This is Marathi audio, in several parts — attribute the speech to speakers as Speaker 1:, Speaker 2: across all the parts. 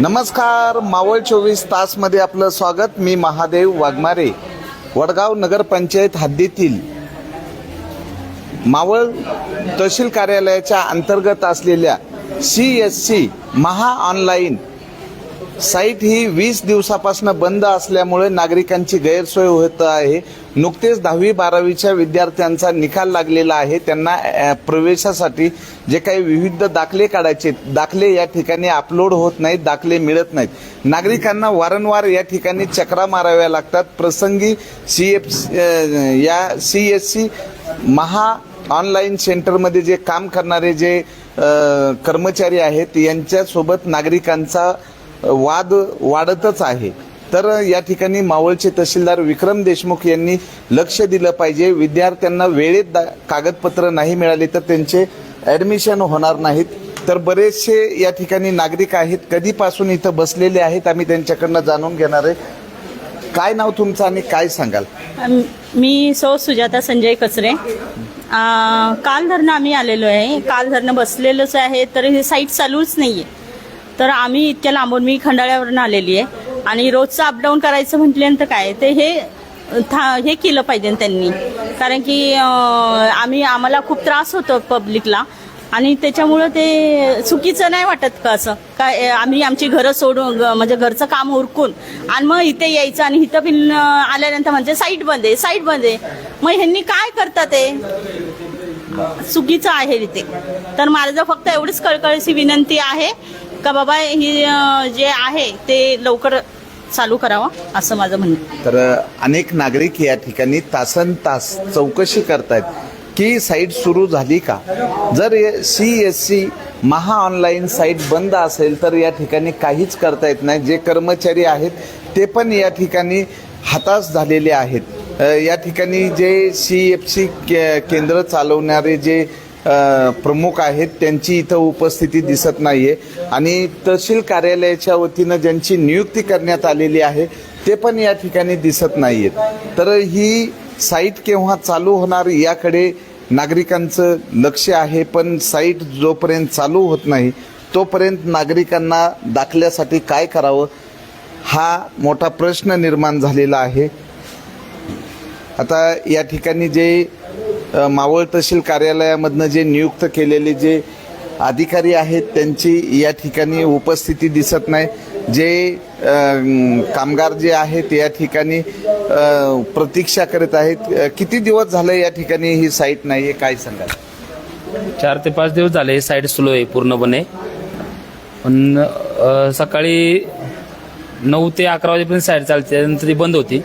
Speaker 1: नमस्कार मावळ चोवीस तासमध्ये आपलं स्वागत. मी महादेव वाघमारे वडगाव नगरपंचायत हद्दीतील मावळ तहसील कार्यालयाच्या अंतर्गत असलेल्या C S C Maha online site ही वीस दिवसापासून बंद असल्यामुळे नागरिकांची गैरसोय होत आहे. नुकतेच दहावी बारावीच्या विद्यार्थ्यांचा निकाल लागलेला आहे. त्यांना प्रवेशासाठी जे काही विविध दाखले काढायचे दाखले या ठिकाणी अपलोड होत नाहीत दाखले मिळत नाहीत. नागरिकांना वारंवार या ठिकाणी चक्रा माराव्या लागतात. प्रसंगी सी एफ या C S C Maha online सेंटरमध्ये जे काम करणारे जे कर्मचारी आहेत यांच्यासोबत नागरिकांचा वाद वाढतच आहे. तर या ठिकाणी मावळचे तहसीलदार विक्रम देशमुख यांनी लक्ष दिलं पाहिजे. विद्यार्थ्यांना वेळेत दा- कागदपत्र नाही मिळाले तर त्यांचे ॲडमिशन होणार नाहीत. तर बरेचसे या ठिकाणी नागरिक आहेत. कधीपासून इथं बसलेले आहेत आम्ही त्यांच्याकडनं जाणून घेणार आहे. काय नाव तुमचं आणि काय सांगाल?
Speaker 2: मी सौ सुजाता संजय कचरे. काल धरणं आम्ही आलेलो आहे. काल धरणं बसलेलंच आहे तर हे साईट चालूच नाही आहे तर आम्ही इतक्या लांबून मी खंडाळ्यावरून आलेली आहे. आणि रोजचं अपडाऊन करायचं म्हटल्यानंतर काय? ते हे था हे केलं पाहिजे त्यांनी. कारण की आम्ही आम्हाला खूप त्रास होतो पब्लिकला आणि त्याच्यामुळं ते चुकीचं नाही वाटत का असं? काय आम्ही आमची घरं सोडून ग- म्हणजे घरचं काम उरकून आणि मग इथे यायचं आणि इथं पिन आल्यानंतर म्हणजे साईट बंद आहे साईट बंद आहे. मग ह्यांनी काय करतात ते? चुकीचं आहे इथे. तर माझं फक्त एवढीच कळकळीची विनंती आहे का बाबा ही अं, जे आहे ते लवकर चालू करावं असं माझं म्हणणं
Speaker 1: तर अनेक नागरिक या ठिकाणी तासन तास चौकशी करतायत की साईट सुरू झाली का? जर C S C Maha online site बंद असेल तर या ठिकाणी काहीच करता येत नाही. जे कर्मचारी आहेत ते पण या ठिकाणी हताश झालेले आहेत. अ, या ठिकाणी जे सी एफ सी केंद्र चालवणारे जे प्रमुख आहेत त्यांची इथं उपस्थिती दिसत नाहीये. आणि तहसील कार्यालयाच्या वतीनं ज्यांची नियुक्ती करण्यात आलेली आहे ते पण या ठिकाणी दिसत नाहीयेत. तर ही साईट केव्हा चालू होणार याकडे नागरिकांचं लक्ष आहे पण साईट जोपर्यंत चालू होत नाही तोपर्यंत नागरिकांना दाखल्यासाठी काय करावं हा मोठा प्रश्न निर्माण झालेला आहे. आता या ठिकाणी जे मावळ तहसील कार्यालयामधनं जे नियुक्त केलेले जे अधिकारी आहेत त्यांची या ठिकाणी उपस्थिती दिसत नाही. जे कामगार जे आहेत या ठिकाणी प्रतीक्षा करत आहेत. किती दिवस झाले या ठिकाणी ही साईट नाही आहे? काय सांगाल?
Speaker 3: चार ते पाच दिवस झाले साईट स्लो आहे पूर्णपणे. पण सकाळी नऊ ते अकरा वाजेपर्यंत साईड चालते नंतर ती बंद होती.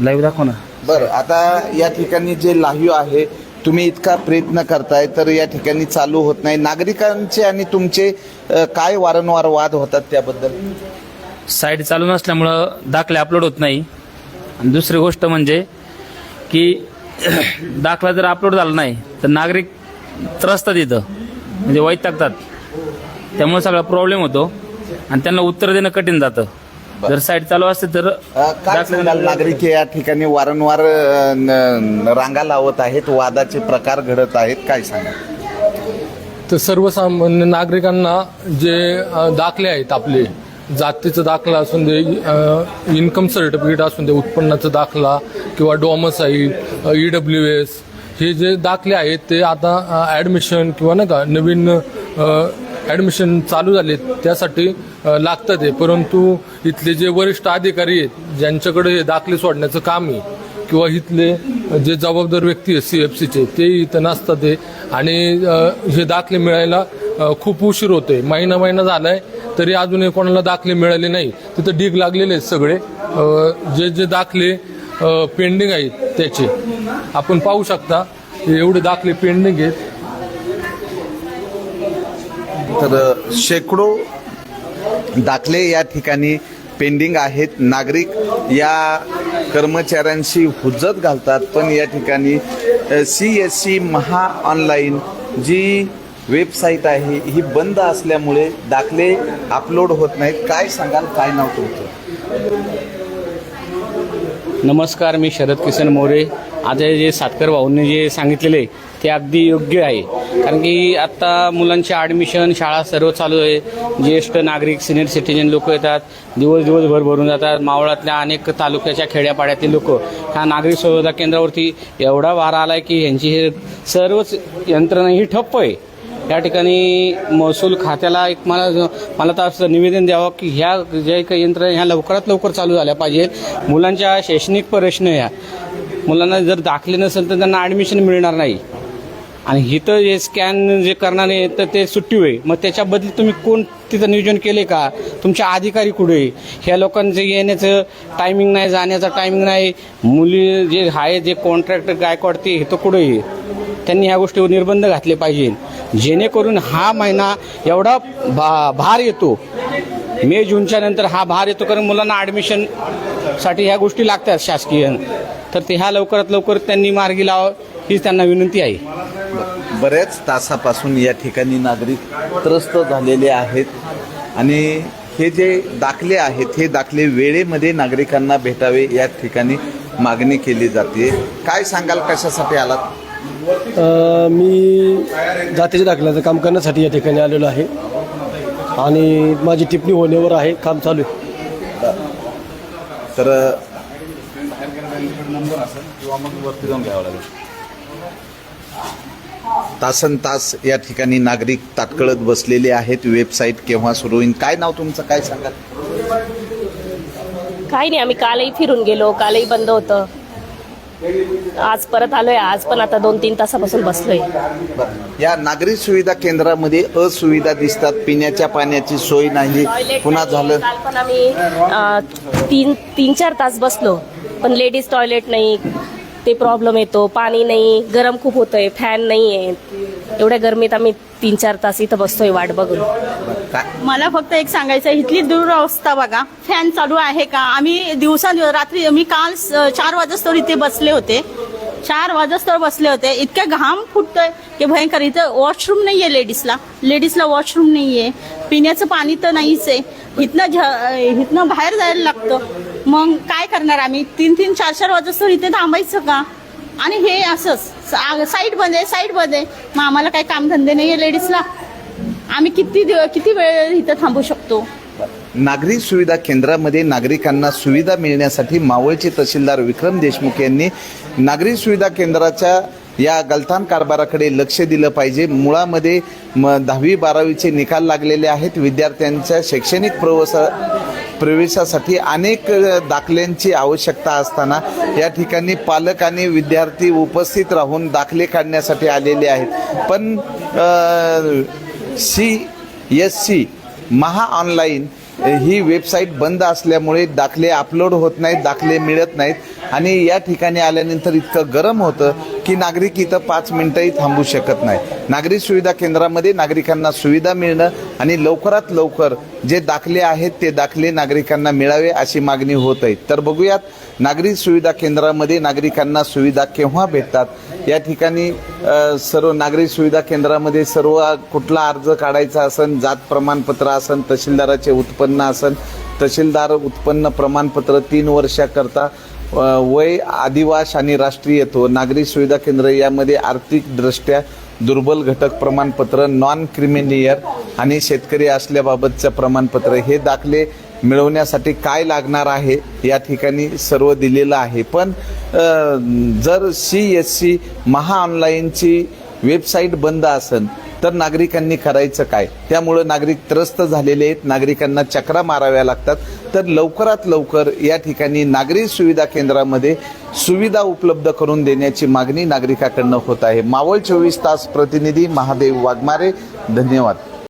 Speaker 3: लाईव्ह दाखव ना.
Speaker 1: बरं आता या ठिकाणी जे लाईव्ह आहे तुम्ही इतका प्रयत्न करताय तर या ठिकाणी चालू होत नाही. नागरिकांचे आणि तुमचे अ, काय वारंवार वाद होतात त्याबद्दल?
Speaker 3: साईड चालू नसल्यामुळं दाखले अपलोड होत नाही. आणि दुसरी गोष्ट म्हणजे की दाखला जर अपलोड झाला नाही तर नागरिक त्रसतात इथं. म्हणजे वैतागतात. त्यामुळे सगळा प्रॉब्लेम होतो. आणि त्यांना उत्तर देणं कठीण जातं. जर साईड चालू असते तर
Speaker 1: अ, काय सांगाल नागरिक या ठिकाणी वारंवार अ, न- रांगा लावत आहेत वादाचे प्रकार घडत आहेत काय सांगा
Speaker 4: तर सर्वसामान्य नागरिकांना जे अ, दाखले आहेत आपले जातीचा दाखला असून दे इन्कम सर्टिफिकेट असून दे उत्पन्नाचा दाखला किंवा डॉमसाईल ई डब्ल्यू एस हे जे दाखले आहेत ते आता ॲडमिशन किंवा नाही का नवीन ॲडमिशन चालू झाले त्यासाठी लागतं लागतात परंतु इथले जे वरिष्ठ अधिकारी आहेत ज्यांच्याकडे हे दाखले सोडण्याचं काम आहे किंवा इथले जे जबाबदार व्यक्ती आहेत सी एफ सीचे ते इथं नसतात ते आणि हे दाखले मिळायला खूप उशीर होतोय. महिना महिना झालाय तरी अजूनही कोणाला दाखले मिळाले नाही. तिथं ढीग लागलेले आहेत सगळे. जे जे दाखले पेंडिंग आहेत त्याचे. आपण पाहू शकता एवढे दाखले पेंडिंग आहेत.
Speaker 1: तर शेकडो दाखले या ठिकाणी पेंडिंग आहेत. नागरिक या कर्मचाऱ्यांशी हुज्जत घालतात पण या ठिकाणी C S C Maha online जी वेबसाईट आहे ही बंद असल्यामुळे दाखले अपलोड होत नाहीत. काय सांगाल? काय नाव तुमचं?
Speaker 5: नमस्कार मी शरद किसन मोरे. आज जे सातकर भाऊंनी जे सांगितलेले ते अगदी योग्य आहे. कारण की आत्ता मुलांचे ॲडमिशन शाळा सर्व चालू आहे. ज्येष्ठ नागरिक सिनियर सिटीजन लोक येतात. दिवस दिवसभर भरून जातात. मावळातल्या अनेक तालुक्याच्या खेड्यापाड्यातील लोक. ह्या नागरिक सुविधा केंद्रावरती एवढा वारा आला आहे की ह्यांची हे सर्वच यंत्रणा ही ठप्प आहे. या ठिकाणी महसूल खात्याला एक मला मला तर असं निवेदन द्यावं की ह्या ज्या काही यंत्रणा ह्या लवकरात लवकर चालू झाल्या पाहिजे. मुलांच्या शैक्षणिक प्रश्न ह्या मुलांना जर दाखले नसेल तर त्यांना ॲडमिशन मिळणार नाही. आणि इथं जे स्कॅन जे करणार आहे तर ते सुट्टी होईल. मग त्याच्याबद्दल तुम्ही कोण तिथं नियोजन केले का? तुमचे अधिकारी कुठे? ह्या लोकांचं येण्याचं टायमिंग नाही जाण्याचा टायमिंग नाही. मुली जे आहे जे कॉन्ट्रॅक्टर गायकवाड ते इथं कुठे? आहे त्यांनी ह्या गोष्टीवर निर्बंध घातले पाहिजे. जेणेकरून हा महिना एवढा भा भार येतो. मे जूनच्या नंतर हा भार येतो कारण मुलांना ॲडमिशनसाठी ह्या गोष्टी लागतात शासकीय. तर ते ह्या लवकरात लवकर त्यांनी मार्गी लावावं हीच त्यांना विनंती आहे.
Speaker 1: बऱ्याच तासापासून या ठिकाणी नागरिक त्रस्त झालेले आहेत. आणि हे जे दाखले आहेत हे दाखले वेळेमध्ये नागरिकांना भेटावे या ठिकाणी मागणी केली जाते. काय सांगाल कशासाठी आलात?
Speaker 6: मी जातीच्या दाखल्याचं काम करण्यासाठी या ठिकाणी आलेलो आहे. आणि माझी टिप्पणी होण्यावर आहे काम चालू आहे.
Speaker 1: तर किंवा मग वरती जाऊन घ्यावं लागेल. तासन तास या ठिकाणी नागरिक ताटकळत बसलेले आहेत. वेबसाईट केव्हा सुरू होईल? काय नाव तुमचं? काय सांगाल?
Speaker 7: काही नाही आम्ही कालही फिरून गेलो. कालही बंद होतं. आज परत आलोय. आज पण आता दोन तीन तासापासून बसलोय.
Speaker 1: या नागरी सुविधा केंद्रामध्ये असुविधा दिसतात. पिण्याच्या पाण्याची सोय नाही. पुन्हा झालं.
Speaker 7: काल पण आम्ही अं, तीन तीन चार तास बसलो. पण लेडीज टॉयलेट नाही. ते प्रॉब्लेम येतो. पाणी नाही गरम खूप होतंय फॅन नाही आहे एवढ्या गरमीत आम्ही तीन चार तास इथं बसतोय वाट बघून.
Speaker 1: काय
Speaker 2: मला फक्त एक सांगायचं आहे, इथली दुरावस्था बघा. फॅन चालू आहे का? आम्ही दिवसा रात्री मी काल स- चार वाजस्तोवर इथे बसले होते. चार वाजस्तोवर बसले होते. इतक्या घाम फुटतोय की भयंकर. इथं वॉशरूम नाही आहे लेडीजला लेडीजला वॉशरूम नाही आहे पिण्याचं पाणी तर नाहीच आहे. इथनं झ इथनं बाहेर जायला लागतं. मग काय करणार आम्ही? तीन तीन चार चार वाजता इथे थांबायचं का? आणि हे असंच साईड बंद आहे साईड बंद आहे मग आम्हाला काही कामधंदे नाही आहे लेडीजला. आम्ही किती किती वेळ इथं थांबू शकतो?
Speaker 1: नागरी सुविधा केंद्रामध्ये नागरिकांना सुविधा मिळण्यासाठी मावळचे तहसीलदार विक्रम देशमुख यांनी नागरी सुविधा केंद्राच्या या गलथान कारभाराकडे लक्ष दिलं पाहिजे. मुळामध्ये म दहावी बारावीचे निकाल लागलेले आहेत. विद्यार्थ्यांच्या शैक्षणिक प्रवासा प्रवेशासाठी अनेक दाखल्यांची आवश्यकता असताना या ठिकाणी पालक आणि विद्यार्थी उपस्थित राहून दाखले काढण्यासाठी आलेले आहेत. पण C S C Maha online ही वेबसाईट बंद असल्यामुळे दाखले अपलोड होत नाहीत दाखले मिळत नाहीत. आणि या ठिकाणी आल्यानंतर इतकं गरम होतं की नागरिक इथं पाच मिनिटंही थांबू शकत नाही. नागरिक सुविधा केंद्रामध्ये नागरिकांना सुविधा मिळणं आणि लवकरात लवकर जे दाखले आहेत ते दाखले नागरिकांना मिळावे अशी मागणी होत आहे. तर बघूयात नागरिक सुविधा केंद्रामध्ये नागरिकांना सुविधा केव्हा भेटतात? या ठिकाणी सर्व नागरिक सुविधा केंद्रामध्ये सर्व कुठला अर्ज काढायचा असन जात प्रमाणपत्र असन तहसीलदाराचे उत्पन्न असन तहसीलदार उत्पन्न प्रमाणपत्र तीन वर्षाकरता वय आदिवास आणि राष्ट्रीय नागरी सुविधा केंद्र यामध्ये आर्थिकदृष्ट्या दुर्बल घटक प्रमाणपत्र नॉन क्रिमिनियर आणि शेतकरी असल्याबाबतचं प्रमाणपत्र हे दाखले मिळवण्यासाठी काय लागणार आहे या ठिकाणी सर्व दिलेलं आहे. पण जर सी एस सी महा ऑनलाईनची वेबसाईट बंद असन तर नागरिकांनी करायचं काय? त्यामुळं नागरिक त्रस्त झालेले आहेत नागरिकांना चक्रा माराव्या लागतात. तर लवकरात लवकर या ठिकाणी नागरी सुविधा केंद्रामध्ये सुविधा उपलब्ध करून देण्याची मागणी नागरिकाकडनं होत आहे. मावळ चोवीस तास प्रतिनिधी महादेव वाघमारे धन्यवाद.